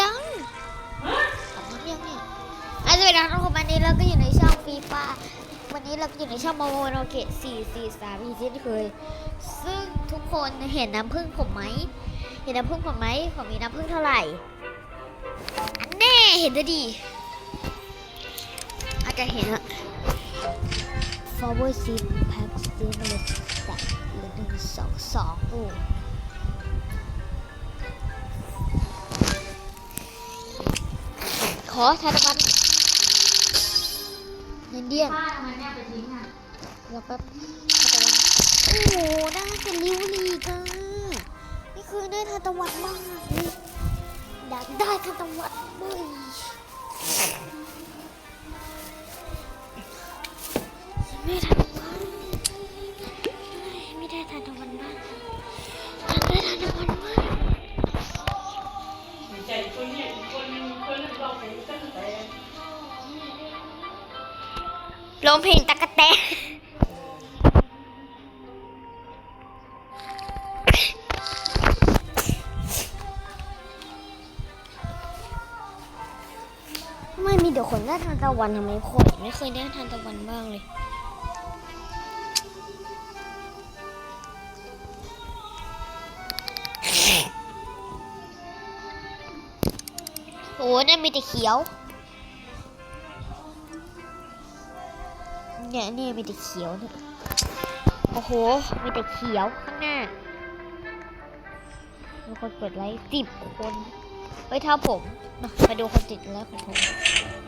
ยังอาบน้ำยังเนี่ยอะสวัสดีครับทุกคนวันนี้เราก็อยู่ในช่องฟีฟ่าวันนี้เราก็อยู่ในช่องโมโมโนเกะ4 4 3อีกเช่นเคย ซึ่งทุกคนเห็นน้ำผึ้งผมไหม เห็นน้ำผึ้งผมไหมผมมีน้ำผึ้งเท่าไหร่ อันแน่เห็นด้วยดี อาจจะเห็นอะ forward seat pack stimulus แบบหรือหนึ่งสองสองโอ้ ขอทานตวันเนียนเดียนป้าทำไมแม่ไปทิ้งอะแล้วแป๊บทานตวันโอ้โหได้เป็นริวลีก้าไม่เคยได้ทานตะวันมากเลยอยากได้ทานตะวันเลยไม่ทาตะวันไม่ได้ทานตะวันบ้างอยากได้ทานตะวันมากใจคนเนี่ยคนคนเราไปตั้ง ร้องเพลงตะกะแตนไม่มีเดี๋ยวคนได้ทานตะวันทำไมคนไม่เคยได้ทานตะวันบ้างเลย อ้นั่นมีแต่เขียว เนี่ยนี่มีแต่เขียวเนี่ย โอ้โห มีแต่เขียวข้างหน้ามีคนกดไลค์สิบคน เฮ้ยเท่าผมมามาดูคนติดไลค์ของผม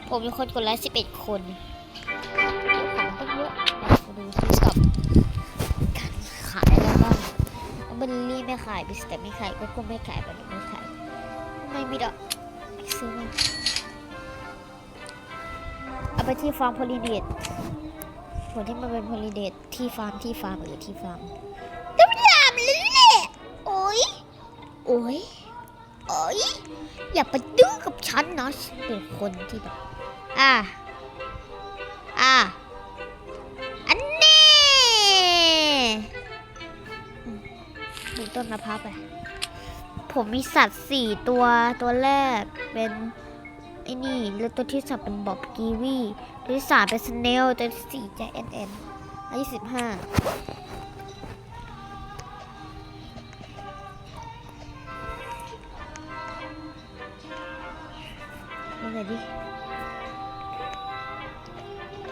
ผมมีคนกดไลค์สิบเอ็ดคนของตั้งเยอะมาดูซิกับการขายอะไรบ้างเบลลี่ไม่ขายบิสแต่ไม่ขายก็ก็ไม่ขายแบบไม่ขายทำไมมีดอกไม่ ซื้อมาเอาไปที่ฟาร์มโพลิเดตผลที่มันเป็นโพลิเดตที่ฟาร์มที่ฟาร์มหรือที่ฟาร์มก็ไม่ถามเลยแหละโอ้ยโอ้ยโอ้ยอย่าไปดื้อกับฉันนะฉันเป็นคนที่แบบอ่าอ่าอันนี้ดูต้นมะพร้าวไป ผมมีสัตว์สี่ตัวตัวแรกเป็นไอ้นี่แล้วตัวที่สามเป็นบอบกีวีตัวที่สามเป็นสเนลตัวที่สี่จะเอ็นเอ็นอายุสิบห้าดูหน่อยดิ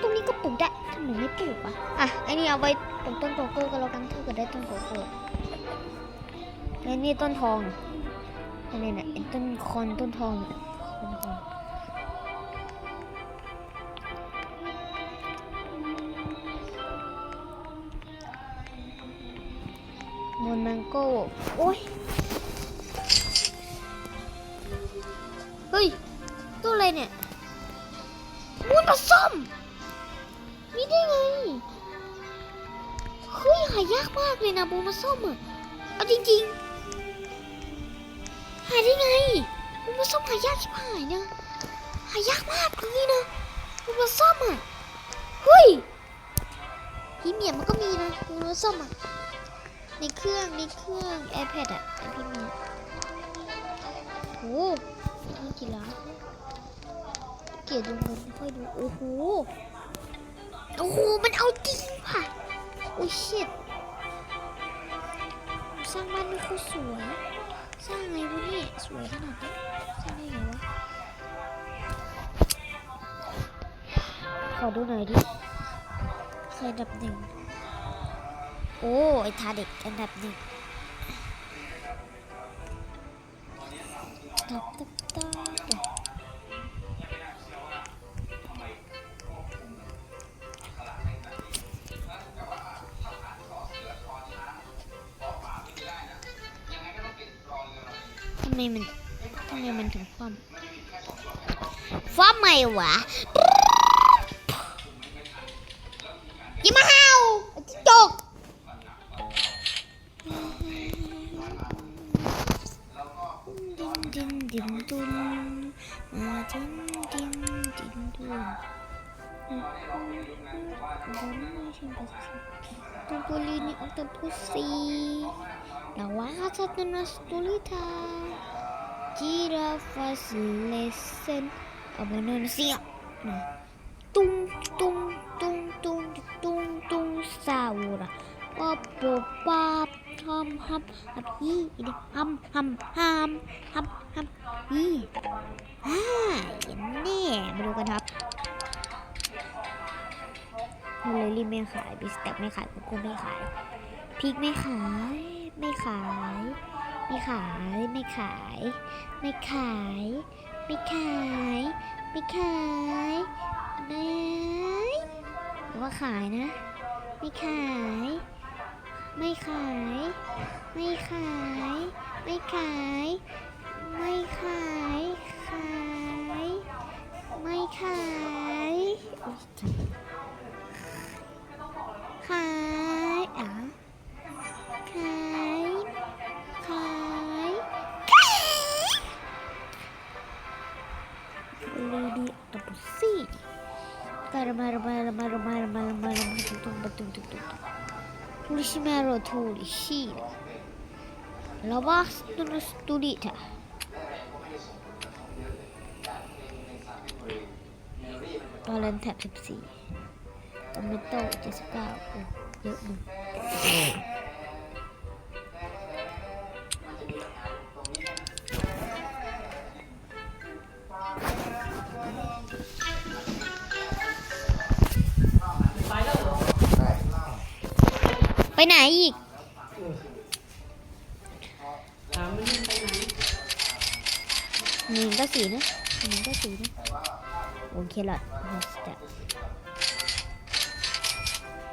ตรงนี้ก็ปลูกได้ทำไมไม่ปลูกอะอะไอ้นี่เอาไว้ปลูกต้นโกโก้ก็แล้วกันถ้าเกิดได้ต้นโกโก้และนี่ต้นทอง อันนี้นะไอ้ต้นคอนต้นทองน่ะต้นทองมอนแมงโก้โอ้ยเฮ้ยตัวอะไรเนี่ยมูนปลาส้มมีได้ไงเฮ้ยหายากมากเลยนะบูมาส้มอะเอาจริงๆ หายได้ไงบูมาส้มหายากชิบหายนะหายากมากเลยนะบูมาส้มอะเฮ้ยพรีเมียมันก็มีนะบูมาส้มอะในเครื่องในเครื่อง iPad อะไอพรีเมียโอ้นี่กี่ล้านเกียดูเงินค่อยดูโอ้โหโอ้โหมันเอาจริงว่ะโอ้ชิตสร้างบ้านนี่คตรสวย สร้างไงวะเนี่สวยขนาดนี้สร้างได้ไงวะขอดูหน่อยดิใครอันดับหนึ่งโอ้ไอทาเด็กอันดับหนึ่งดับตับตับตับ ไมมันทำไมมันถึงคว่ำคว่ำไมวะยิ่มาเห่าจกดินดินดินดุนมาดินดินดินดุนตัวบุลีนี่ออกตัวพุซีลาวาคาซาตนาส ตูลิทา Giraffe är ledsen av en önskning. Tung, tung, tung, tung, tung, tung, saura. Bop, bop, bop, hum, hum, hum, hi, hum, hum, hum, hum, hum, hi. อ่าเห็นแน่มาดูกันครับมันเลยรีบไม่ขาย บิสแต็กไม่ขายโกโก้ไม่ขายพริกไม่ขาย ไม่ขาย ไม่ขาย ไม่ขาย ไม่ขาย ไม่ขาย ไม่ขายนะหรือว่าขายนะ ไม่ขาย ไม่ขาย ไม่ขาย ไม่ขาย ไม่ขายขายไม่ขายขาย ตอเลนแท็บ14ตอมเมโต้79โอ้เยอะมึง ไปไหนอีกหนึ่งก็สี่นะหนึ่งก็สี่นะโอเคละมาสเตป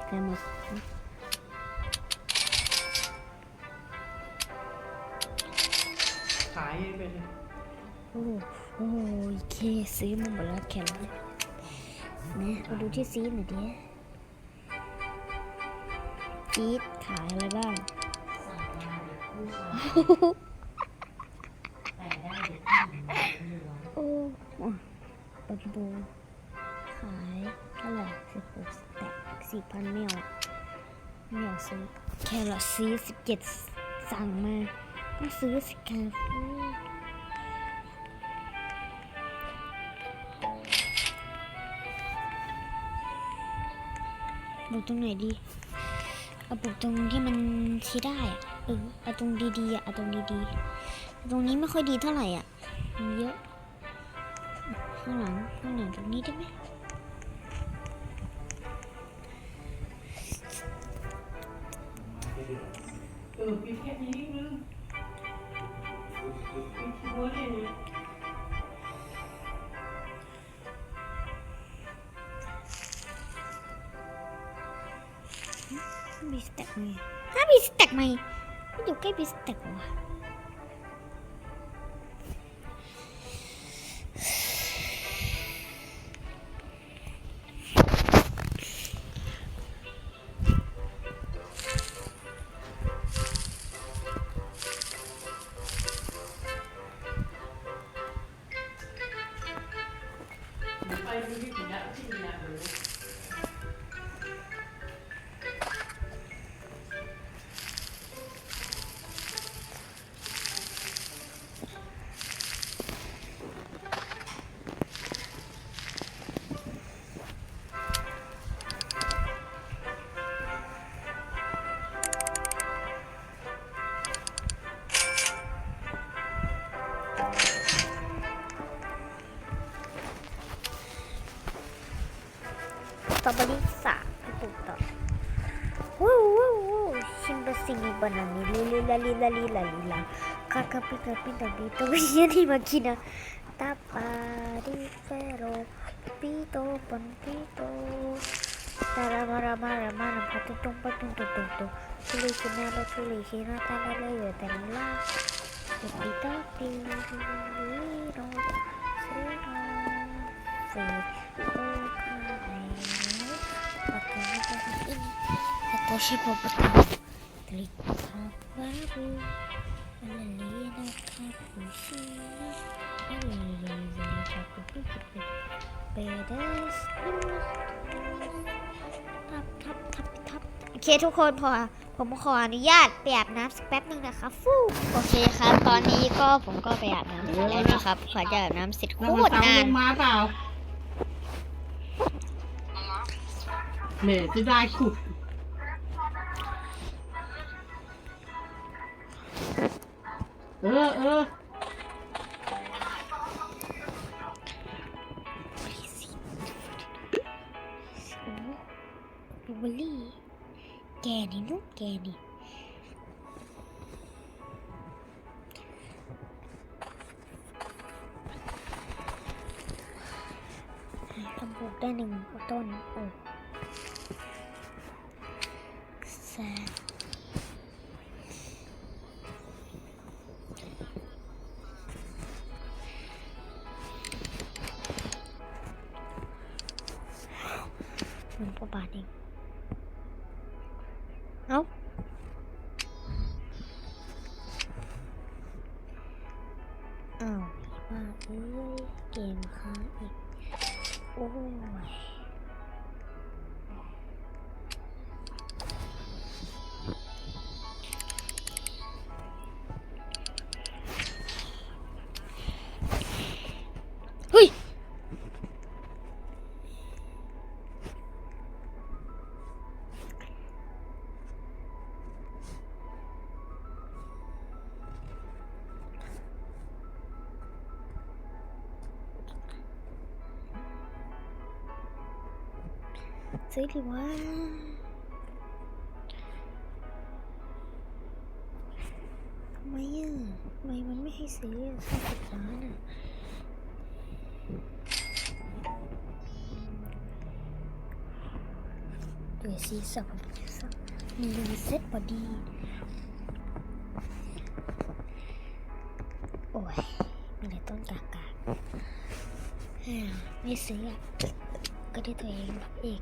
แคมอสขายไปเลยโอ้โอเคซื้อมาหมดแล้วแคมอสนะมาดูที่ซีหน่อยดิ ซีดขายอะไรบ้าง โอ้ปัจจุบันขายเท่าไหร่สิบหกแตะสี่พันไม่เอาไม่อยาซื้อแครอทซีสิบเจ็ดสั่งมาก็ซื้อสิครับปลูตรงไหนดี เอาปลูกตรงที่มันชี้ได้อะเออเอาตรงดีๆอะเอาตรงดีๆตรงนี้ไม่ค่อยดีเท่าไหร่อะมันเยอะข้างหลังข้างหลังตรงนี้ได้ไหมเออปีแค่นี้นึง บีสแต็กไหมถ้ามีสแต็กไหมอยู่ใกล้มีสแต็กวะ นิลิลิลาลิลาลิลาลิลาคาคาปิคาปิตาปิโตเย โอเคทุกคนพอผมขออนุญาตแปอบน้ำสักแป๊บนึงนะครับฟูโอเคครับ ตอนนี้ก็ผมก็แปอบน้ำเสร็จแล้วนะครับขอจากอาบน้ำเสร็จโคตรนานมาเปล่าเมจะได้ขุด เออเออบูเบอรี่ แกนี่นุ๊กแกนี่ทำปลูกได้หนึ่งต้นโอ้แซ ซื้อดีวะทำไมอะทำไมมันไม่ให้ซื้อสามสิบล้านอะเดี๋ยวซีสับสับมีเซ็ตพอดี โอ้ยมีแต่ต้นกากาไม่ซื้อก็ได้ตัวเองรับเอก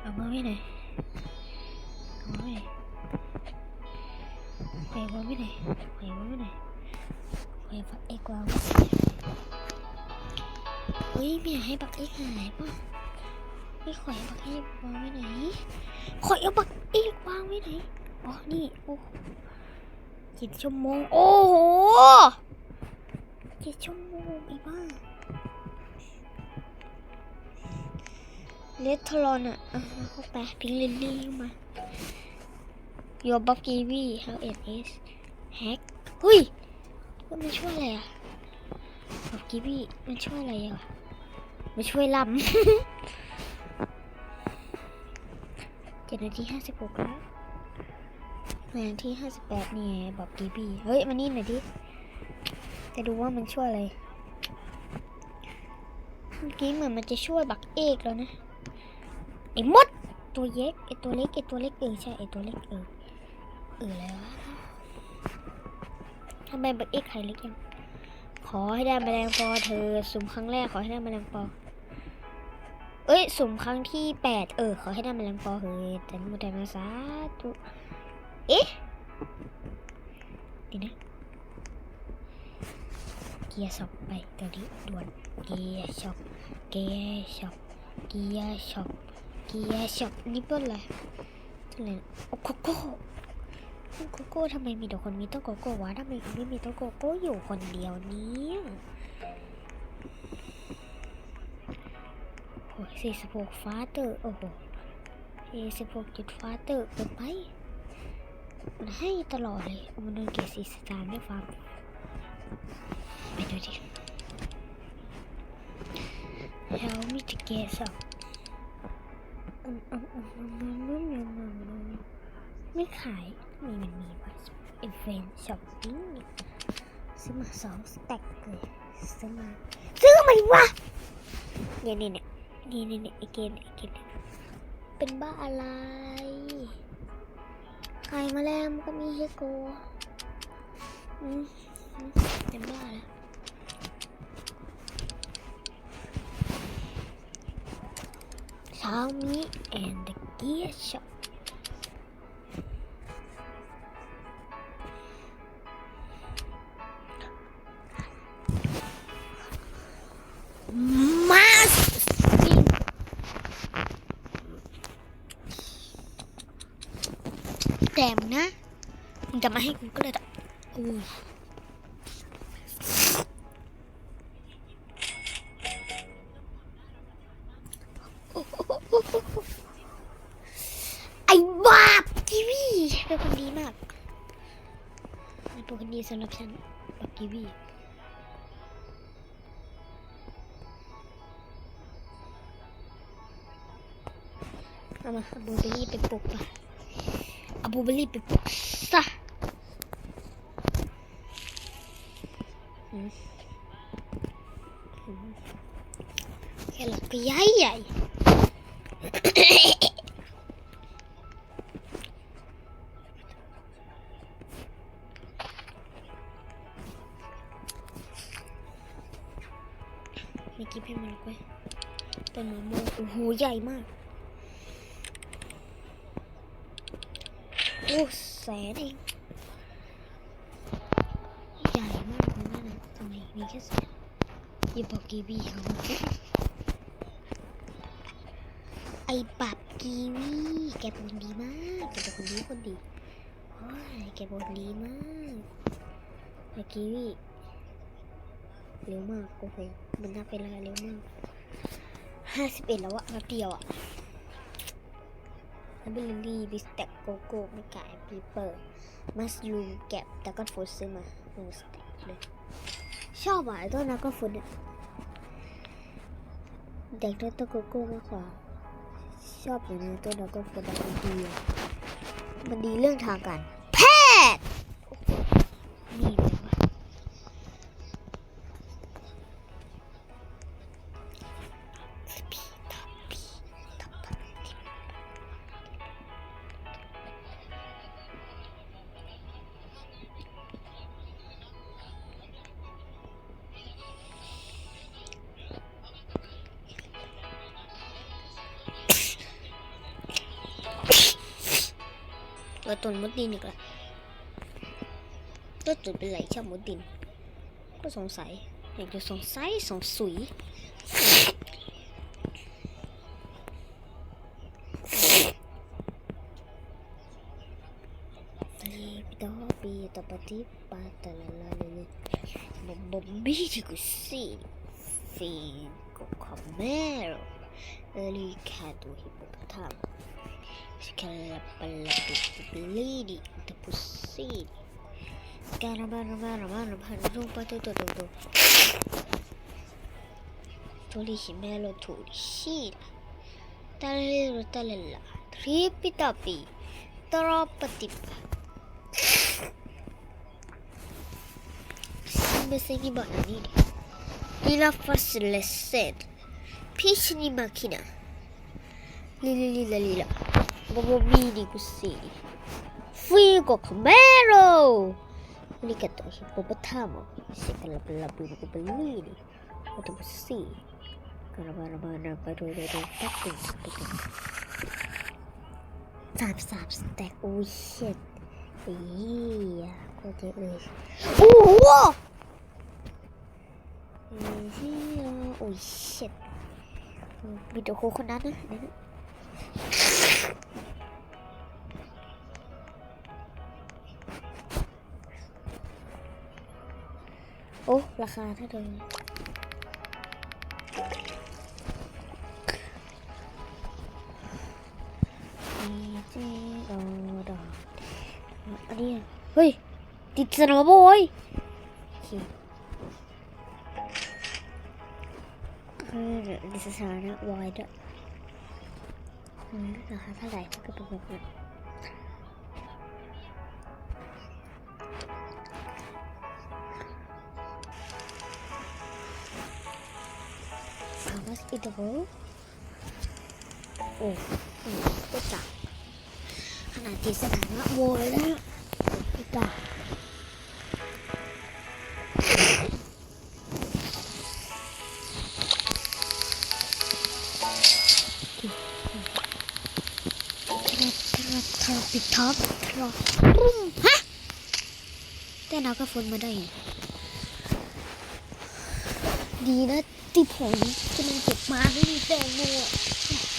เอามาไว้ไหนเอามาไว้ไหนไขว้ไว้ไหนไขว้ไว้ไหนไขว้ปักเอกวางเฮ้ยไม่อยากให้ปักเอกหายป่ะไม่ขอยปักเอกวางไว้ไหนขอยเอาปักเอกวางไว้ไหนอ๋อนี่โอ้ เจ็ดชั่วโมง โอ้โหเจ็ดชั่วโมงไอ้บ้างเลตทรอนอะเข้าไปพิงลิลลี่มา Your Bob Kiwi how it is hack เฮ้ยมันช่วยอะไรอะ Bob Kiwi มันช่วยอะไรอะมันช่วยลำเจ็ดนาทีห้าสิบหกแล้ว นทีห้าสิบแปดนี่บอบกีบี้เฮ้ยมานี่หน่อยดิจะดูว่ามันช่วยอะไรเมื่อกี้เหมือนมันจะช่วยบักเอกแล้วนะไอ้มดตัวเล็กไอ้ตัวเล็กไอ้ตัวเล็กเออใช่ไอ้ตัวเล็กเออเอออะไรวะทำไมบักเอกไข่เล็กยังขอให้ได้แมลงปอเธอสุ่มครั้งแรกขอให้ได้แมลงปอเอ้ยสุ่มครั้งที่แปดเออขอให้ได้แมลงปอเฮ้ยแต่มุแต่มาสาธุ เอ๊ะดีนะ เกียร์สอบไปตัวนี้ด่วน เกียร์ช็อปเกียร์ช็อปเกียร์ช็อปเกียร์ช็อปนี่เป็นอะไรอะไรนโอ้โกโก้โกโก้ทำไมมีแต่คนมีต้นโกโก้วะทำไมคุณไม่มีต้นโกโก้อยู่คนเดียวเนี้โอ้ยสี่สิบหกฟ้าเตอร์โอ้โหสี่สิบหกจุดฟ้าเตอร์เกินไป มันให้ตลอดเลย มันโดนเกสีสตาร์ไม่ฟังไปดูดิแล้วมีจะเกสอะไม่ขาย มีมันมีว่าเอฟเฟนช็อปปิ้งซื้อมาสองสแต็กเลยซื้อมาซื้อมาดิวะเนี่ยเนี่ยเนี่ยเนี่ยเนี่ยเกมเกมเป็นบ้าอะไร ไก่มาแล้วมันก็มีให้กลัวเต็มบ้าเลยช้ามีแอนด์เกียร์ช็อป sono piano occhi via ama abu beli pepopa abu beli pepopa hmm. Kalau ya, ya, ya. kiai ใหญ่มาก โอ้แสนเองใหญ่มากเลยนะทำไมมีแค่แสนยี่ปอกีวีเขาไอ้ปับกีวีแกเนคนดีมากแกเป็นคนดีคนดีโอ้ยแกเคนดีมากไอ้กีวีเร็วมากโอ้โหมันน่าเป็นอะไรเร็วมาก ห้าสิบเอ็ดแล้วอะนัดเดียวอะแล้วเบลลี่บิสแต็กโกโก้ไม่กายปีเปอร์มัสลูแก็บแต่ก็ฟูดซื้อมาหนึ่งสเต็กเลย ชอบอะตัวนักก็ฟูนี่ยเด็กได้ตัวโกโก้มากกว่า ชอบอย่างนี้ตัวนักก็ฟูนดีมันดีเรื่องทางกัน การ์ตูนมุดดินอีกละก็จุดเป็นไหลเชอบมุดดิน ก็สงสัย อยากจะสงสัยสงสุยต่อปีต่อปฏิปาตละละเลยบบบบบี้ที่กูซีฟีกับคอมเมอร์เอลีแคดูฮิปโปตาม Lady the pussy. Sekarang baru baru baru baru jumpa tuh tuh tuh tuh. Tulisi melo tulisi. Taliru talilla. Ripi tapi. Troppa tippa. Besegi ini. Ila first lesson. Peace ni makina. Lila lila lila. ซีฟิโกคาเมโร Arigato, hippopotamu. Sikalapalapulupalini. What was see? Karabaramana, Barudo, Ducking. Tap, tap, stack. Oh shit. Yeah, what it is. Oh, whoa! Oh shit. มีแต่โคคนนั้นนะเนี่ย โอ้ ราคาเท่าเดิมเจดอดออันนี้อเฮ้ย ติดสนามบยโอเคเอดิสถานะวายด้วย 공기가 화사가 있을 것 같고 Let's eat the bowl. 오, 됐다. 하나, 둘, 셋, 하나, 원. รปิดท็อปทรปุ้มฮะแต่เราก็ฝนมาได้ไงดีนะที่ผมที่มันเก็บมาไม่มีแตงโมอะ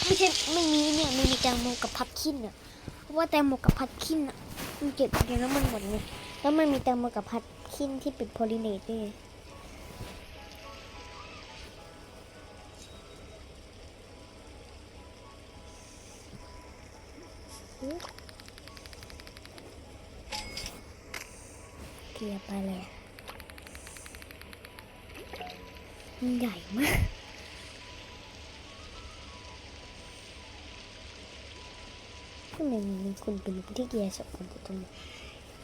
ไม่ใช่ไม่มีเนี่ยไม่มีแตงโมกับพัดขิ้นอะเพราะว่าแตงโมกับพัดขิ้นอะมันเก็บเดี๋ยวแล้วมันหมดไงแล้วมันมีแตงโมกับพัดขิ้นที่เป็นโพลิเนตด้วย ไปเลยมันใหญ่มากทำไมมีคุณเป็นที่เกียร์สองคนอยู่ตรงนี้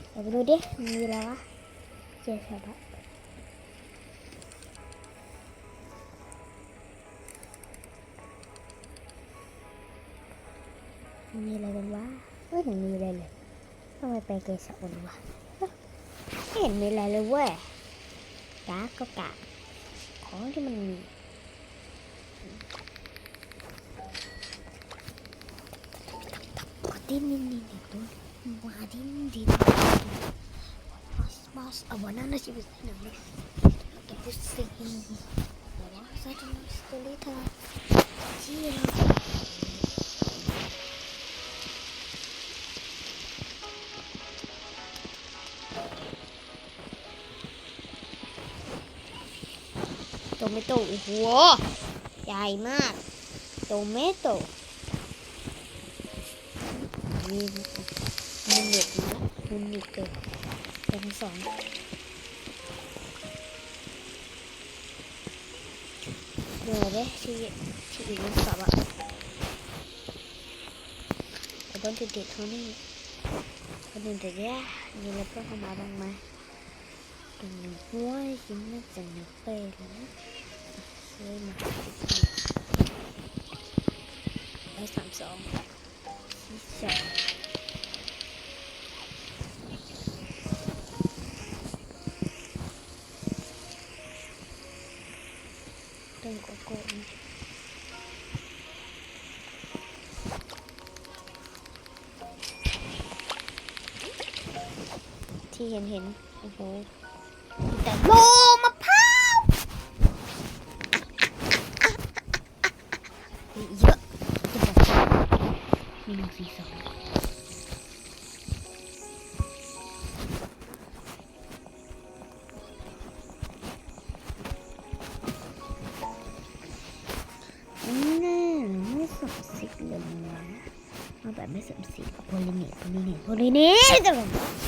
เดี๋ยวไปดูดิมีอะไรวะเกียร์สองละมีอะไรกันวะไม่เห็นมีอะไรเลยทำไมไปเกียร์สองวะ เห็นมีอะไรเลยเว้ยกากก็กากของที่มันมี Matinin din ito. Matinin din ito. Mas, mas, awalan na si Bisa namin. Tapos sige. Wala sa ito na ulit ha. Siya. โตเมโต้ โอ้โห ใหญ่มากโตเมโตมีมีเน็ตนะมีเน็ตเกิดเป็นสองเดี๋ยวเด้ที่ที่อีกมันสับอะแต่ต้องติดเด็ดเท่านี้คนอื่นแต่แย่มีอะไรเพิ่มเข้ามาบ้างไหมตรงนี้หัวชิ้นน่าจะหนักไปแล้ว นะซื้อมาได้สามสองสี่สองเรื่องกโก้นี่ที่เห็นเห็นโอ้โหมีแต่โลมะพร้าวมีเยอะจะบอกว่า มีหนึ่งสี่สองแน่ไม่สมสิกเลยนะเอาแบบไม่สมสิกโพลิเนตโพลิเนตโพลิเนต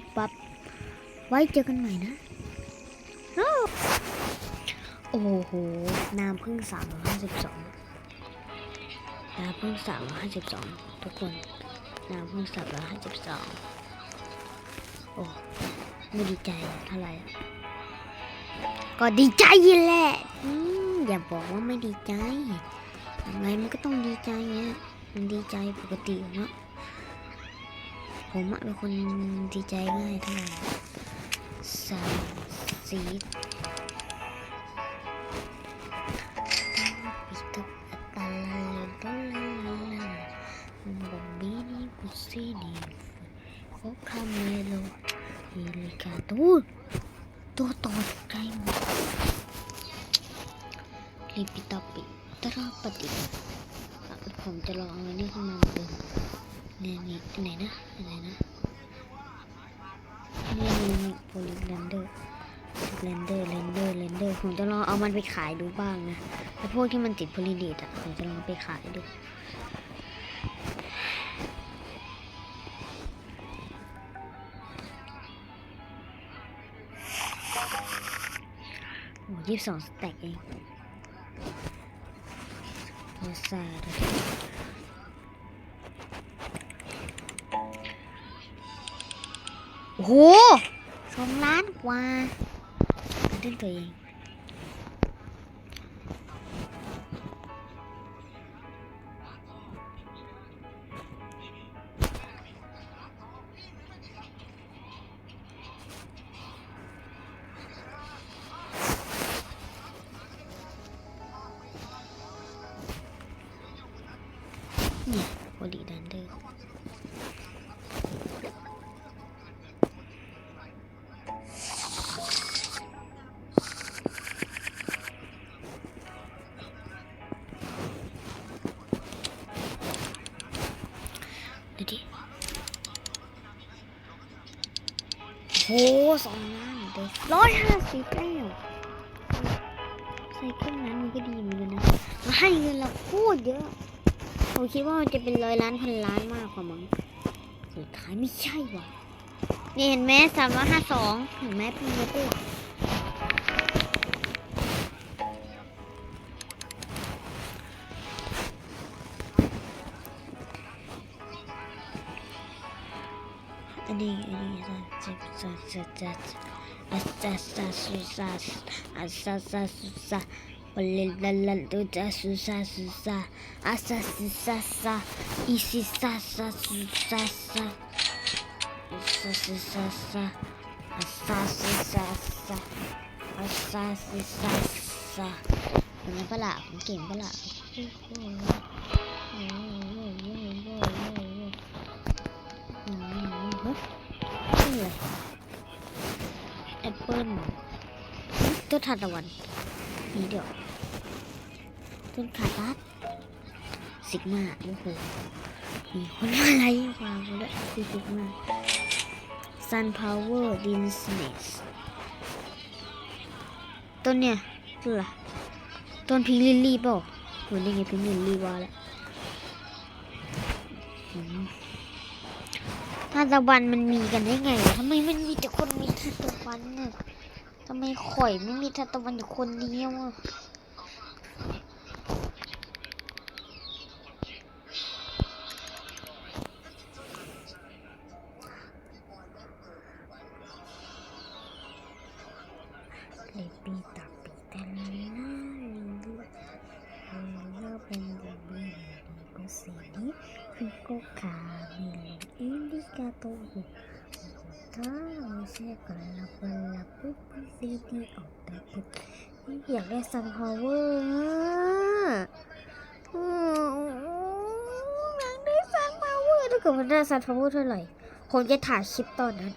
บปับ ไว้เจอกันใหม่นะโอ้โห น้ำพึ่งสามร้อยห้าสิบสองน้ำพึ่งสามร้อยห้าสิบสองทุกคน น้ำพึ่งสามร้อยห้าสิบสองโอ้ไม่ดีใจเท่าไหร่ก็ดีใจยู่แหละอืมอย่าบอกว่าไม่ดีใจยังไงมันก็ต้องดีใจเงี้ยมันดีใจปกติเนาะ ผมเป็นคนดีใจง่ายเท่าไหร่สามสี เรนเดอร์เรนเดอร์เรนเดอร์ผมจะลองเอามันไปขายดูบ้างนะไอพวกที่มันติดพลีดิตอะผมจะลองไปขายดูโอ้ยี่สิบสองสแต็กเองโอซาดโอ้โหสองล้านกว่า อันเต้นตัวเอง นี่ยโอดีดันเดอร์ สองล้านเด็ร้อยห้าสิบแล้วใส่เครื่องนั้นมันก็ดีเหมือนกันนะมาให้เงินเราพูดเยอะผมคิดว่ามันจะเป็นร้อยล้านพันล้านมากกว่ามั้งสุดท้ายไม่ใช่ว่ะนี่เห็นไหมสามร้อยห้าสองเห็นไหมพี่เยอะอั จะจะจะจะอาซาซาสุซาอาซาซาสุซา Olha lá do da su sa su sa asa si sa sa isi sa sa su sa sa asa si sa sa asa si sa sa asa si sa sa เป็นไงปะล่ะผมเก่งปะล่ะ แอปเปิ้ลต้นทานตะวันนี่เดี๋ยวต้นขาตัดซิกมาโอ้โหมีคนมาไล่ความเลยคือซิกมา Sun Power d i n s n e s ต้นเนี่ยต้นอะไรต้นพิงลิลลี่เปล่าเหมือนได้ไงพิงลิลลี่วาแล้วทานตะวันมันมีกันได้ไงทำไมมันมีแต่คนมีทานตะวันน่ะ ทำไมข่อยไม่มีทานตะวันอยู่คนเดียวอะ ซันพาวเวอร์ถ้าเกิดเท่าไหร่ผมจะถ่ายคลิปตอนนั้น